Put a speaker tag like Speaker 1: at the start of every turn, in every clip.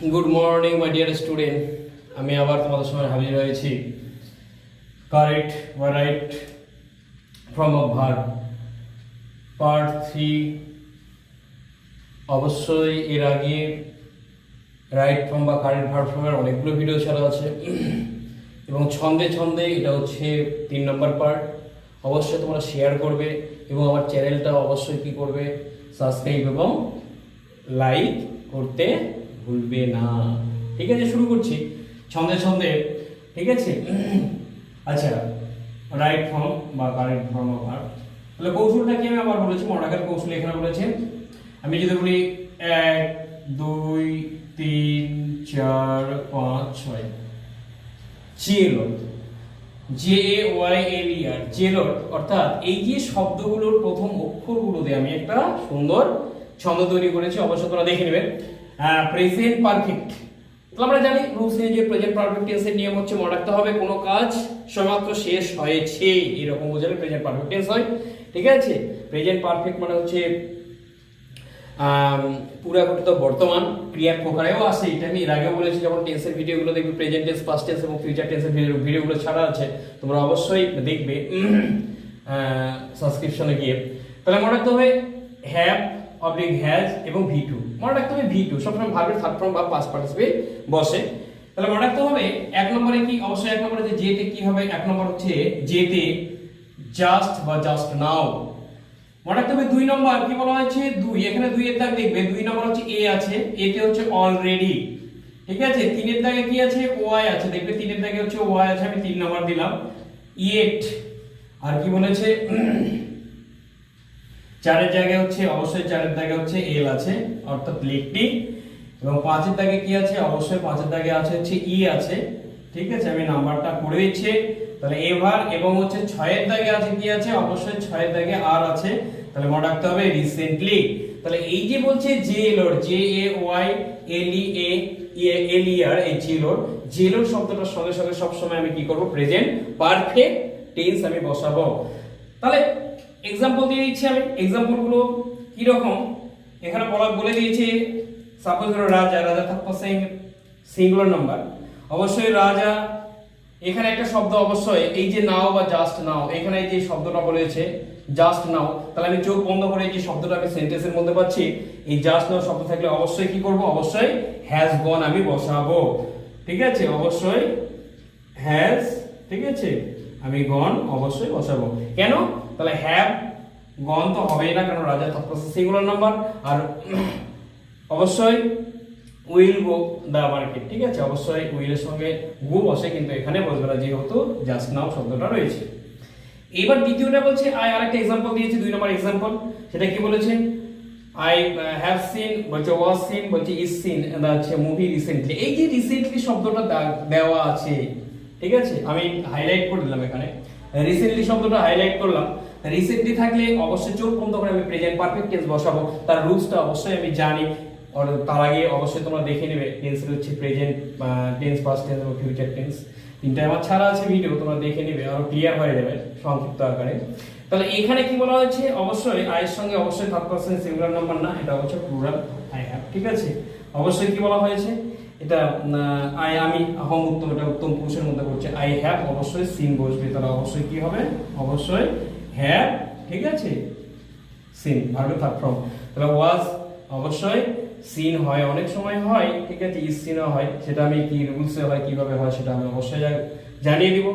Speaker 1: Good morning my dear student আমি আবার তোমাদের সময় হাজির হয়েছি। কারেক্ট বা right from of verb part three অবশ্যই এর আগে রাইট ফর্ম বা কারেন্ট ভার্ব ফর্মের অনেকগুলো ভিডিও ছাড়া আছে। এবং ছন্দে ছন্দে এটা হচ্ছে তিন নম্বর পার্ট অবশ্যই তোমরা শেয়ার করবে এবং আমার চ্যানেলটা অবশ্যই কী করবে? সাবস্ক্রাইব এবং লাইক করতে ভুলবে না। ঠিক আছে, শুরু করছি। ছন্দে ছন্দে। ঠিক আছে? আচ্ছা রাইট ফর্ম বা কারেন্ট ফর্ম ভার্ব তাহলে কৌশলটা কি আমি আবার বলেছি? মডাকার কৌশল এখানে বলেছে। আমি যদি বলি এক, দুই, তিন, চার, পাঁচ, ছয়। জেলট জে এ ওয়াই এল আর। জেলট অর্থাৎ এই যে শব্দগুলোর প্রথম অক্ষরগুলো দিয়ে আমি একটা সুন্দর ছন্দ তৈরি করেছি অবশ্যই তোমরা দেখে নেবে। প্রেজেন্ট পারফেক্ট তো আমরা জানি রুলস যে প্রেজেন্ট পারফেক্ট টেন্সের নিয়ম হচ্ছে মনে রাখতে হবে, কোনো কাজ সমাপ্ত শেষ হয়েছে। এরকম বোঝালে প্রেজেন্ট পারফেক্ট টেন্স হয়। ঠিক আছে? প্রেজেন্ট পারফেক্ট মানে হচ্ছে পুরা ঘটিত বর্তমান ক্রিয়া প্রকারেও আসে। এটা আমি এর আগেও বলেছি, যখন টেন্সের ভিডিওগুলো দেখবে প্রেজেন্ট টেন্স পাস্ট টেন্স এবং ফিউচার টেন্সের ভিডিও ভিডিওগুলো ছাড়া আছে, তোমরা অবশ্যই দেখবে। সাবস্ক্রিপশনে গিয়ে। তাহলে মনে রাখতে হবে হ্যাভ অবলিক হ্যাজ এবং ভি টু মনে রাখতে হবে ভি টু সবসময় ভার্বের থার্ড ফর্ম বা পাস্ট পার্টিসিপেট বসে। তাহলে মনে রাখতে হবে, এক নম্বরে কি? অবশ্যই এক নম্বরে যে জেতে কি হবে, এক নম্বর হচ্ছে জেতে জাস্ট বা জাস্ট নাও মনে রাখতে হবে, দুই নম্বর কি বলা হয়েছে? দুই। এখানে দুই এর দাগ দেখবে, দুই নম্বর হচ্ছে এ আছে এতে হচ্ছে অলরেডি ঠিক আছে? তিনের দাগে কি আছে? ওয়াই আছে। দেখবে তিনের দাগে হচ্ছে ওয়াই আছে, আমি তিন নম্বর দিলাম। ইয়েট আর কি বলেছে? চারের জায়গায় হচ্ছে, অবশ্যই চারের দাগে হচ্ছে এল আছে, অর্থাৎ লেকটি এবং পাঁচের দাগে কি আছে? অবশ্যই পাঁচের দাগে আছে হচ্ছে ই আছে। ঠিক আছে? আমি নাম্বারটা করে দিচ্ছি। তাহলে এভার এবং হচ্ছে ছয়ের দাগে আছে কি আছে? অবশ্যই ছয়ের দাগে আর আছে। তাহলে মনে রাখতে হবে রিসেন্টলি তাহলে এই যে বলছে J এলোর J A Y L E A L E আর এই জেলোর জেলোর শব্দটার সঙ্গে সঙ্গে সবসময় আমি কি করব? প্রেজেন্ট পারফেক্ট টেন্স আমি বসাবো। তাহলে এক্সাম্পল দিয়ে দিচ্ছি আমি। এক্সাম্পলগুলো কি রকম? এখানে বলা বলে দিয়েছে সাপোজ ধরো রাজা রাজা থাকতো সিঙ্গুলার নাম্বার অবশ্যই রাজা, এখানে একটা শব্দ অবশ্যই, এই যে নাও বা জাস্ট নাও, এখানে যে শব্দটা বলেছে জাস্ট নাও, তাহলে আমি চোখ বন্ধ করে যে শব্দটা আমি সেন্টেন্সের মধ্যে পাচ্ছি, এই জাস্ট নাও শব্দ থাকলে অবশ্যই কি করব? অবশ্যই হ্যাজ গন আমি বসাবো। ঠিক আছে? অবশ্যই হ্যাজ ঠিক আছে? আমি গন অবশ্যই বসাবো। কেন? তাহলে হ্যাভ গন তো হবেই না কারণ রাজা তৎপ্রসেস সিঙ্গুলার নাম্বার আর অবশ্যই উইল গো দা মার্কেট ঠিক আছে? অবশ্যই উইলের সঙ্গে গো বসে কিন্তু এখানে বসবে না, যেহেতু জাস্ট নাও শব্দটা রয়েছে। এবার দ্বিতীয়টা বলছে আই আরেকটা এক্সাম্পল দিয়েছি, দুই নম্বর এক্সাম্পল সেটা কি বলেছে? আই হ্যাভ সিন বলছে ওয়াজ সিন বলছে ইজ সিন হচ্ছে মুভি রিসেন্টলি এই যে রিসেন্টলি শব্দটা দেওয়া আছে ঠিক আছে? আমি হাইলাইট করে দিলাম এখানে। রিসেন্টলি শব্দটা হাইলাইট করলাম। রিসেন্টলি থাকলে অবশ্যই চোখ বন্ধ করে আমি প্রেজেন্ট পারফেক্ট টেন্স বসাবো। তার রুলসটা অবশ্যই আমি জানি। তার আগে অবশ্যই তোমরা দেখে নেবে টেন্সের হচ্ছে প্রেজেন্ট টেন্স পাস্ট টেন্স এবং ফিউচার টেন্স তিনটা আমার ছাড়া আছে ভিডিও তোমরা দেখে নেবে, আরও ক্লিয়ার হয়ে যাবে সংক্ষিপ্ত আকারে। তাহলে এখানে কি বলা হয়েছে? অবশ্যই আয়ের সঙ্গে অবশ্যই থার্ড পার্সন সিঙ্গুলার নাম্বার না, এটা হচ্ছে প্লুরাল আই হ্যাভ ঠিক আছে? অবশ্যই কি বলা হয়েছে? এটা আই আমি হম উত্তম, এটা উত্তম পুরুষের মধ্যে করছে। আই হ্যাভ অবশ্যই সিন বসবে, তাহলে অবশ্যই কি হবে? অবশ্যই হ্যাভ ঠিক আছে? সিন ভার্বের থার্ড ফর্ম। তাহলে ওয়াজ, অবশ্যই সিন হয়, অনেক সময় হয়, ঠিক আছে, ইস সিনও হয়, সেটা আমি কি রুলসে হয়, কীভাবে হয়, সেটা আমি অবশ্যই জানিয়ে দিব।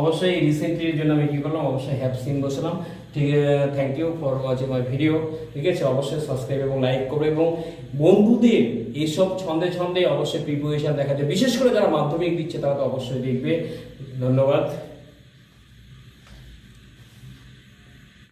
Speaker 1: অবশ্যই রিসেন্টলির জন্য আমি কি করলাম? অবশ্যই হ্যাপ সিন বসলাম। ঠিক thank you for watching my video ঠিক আছে? অবশ্যই সাবস্ক্রাইব এবং লাইক করবে এবং বন্ধুদের এইসব ছন্দে ছন্দে অবশ্যই প্রিপারেশন দেখা যায় বিশেষ করে যারা মাধ্যমিক দিচ্ছে, তারা তো অবশ্যই দেখবে। ধন্যবাদ।